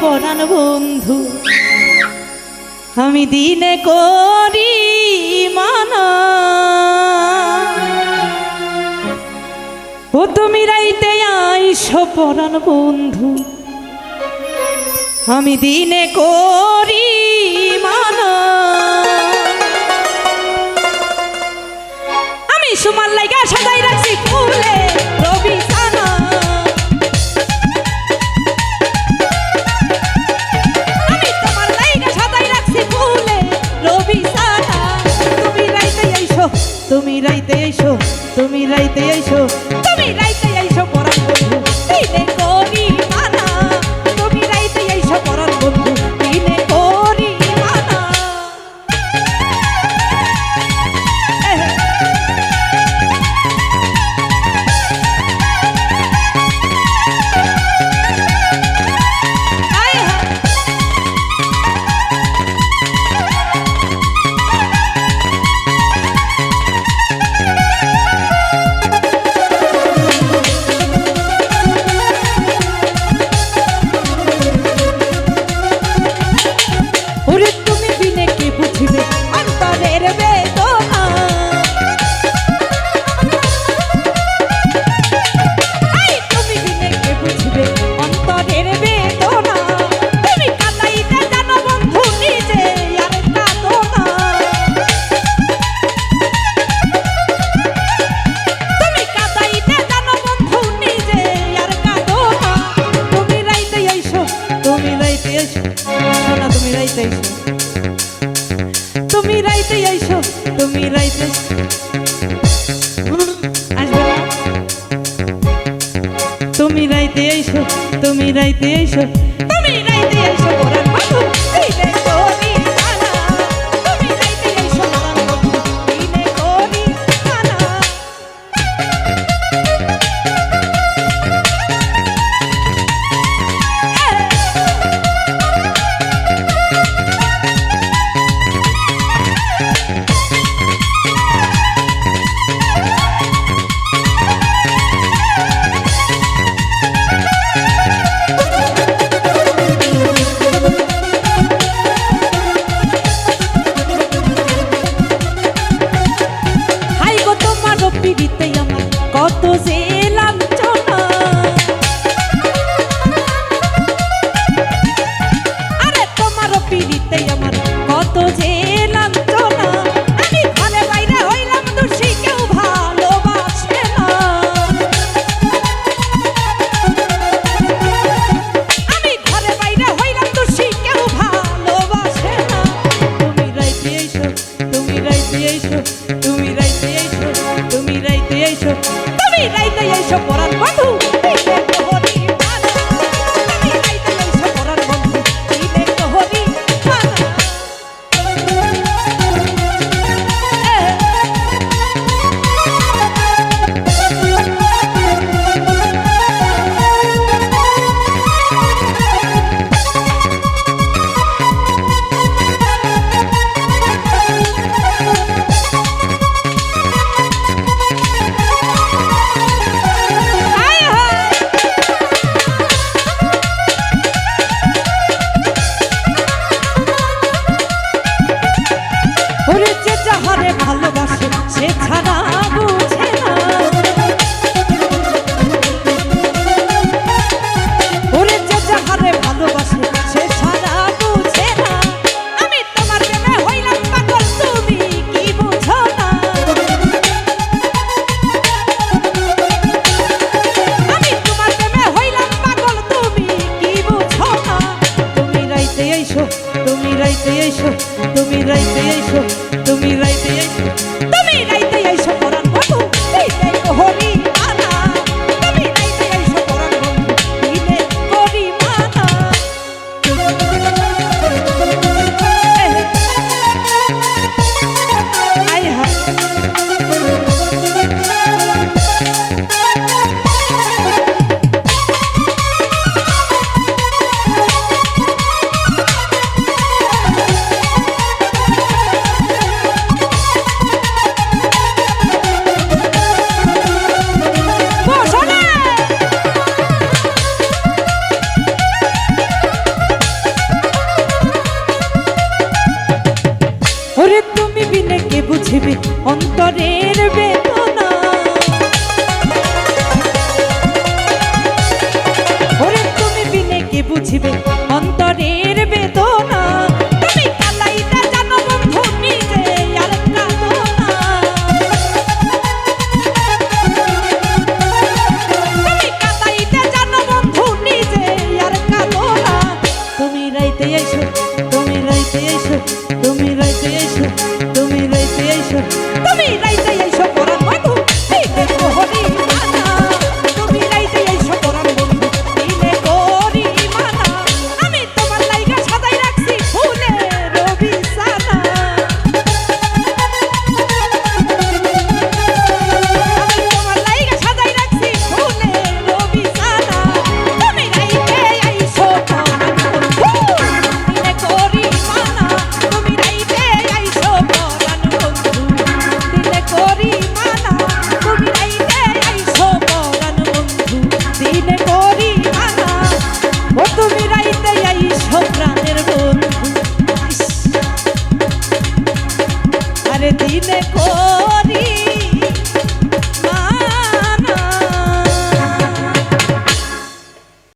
পরাণ বন্ধু, আমি দিনে করি মানা। ও তুমি রাইতে আইস পরাণ বন্ধু, আমি দিনে করি মানা। আমি সুমার লাইগা সাজাই রাখছি ফুলে। রাইতে এসো তুমি রাইতে এসো তুমি রাইতে faithful. বুঝবি অন্তরের বেদনা। ওরে তুমি বিনে কে বুঝবে অন্তরের বেদনা? তুমি রাইতে এসো, তুমি রাইতে এসো, তুমি রাইতে এসো।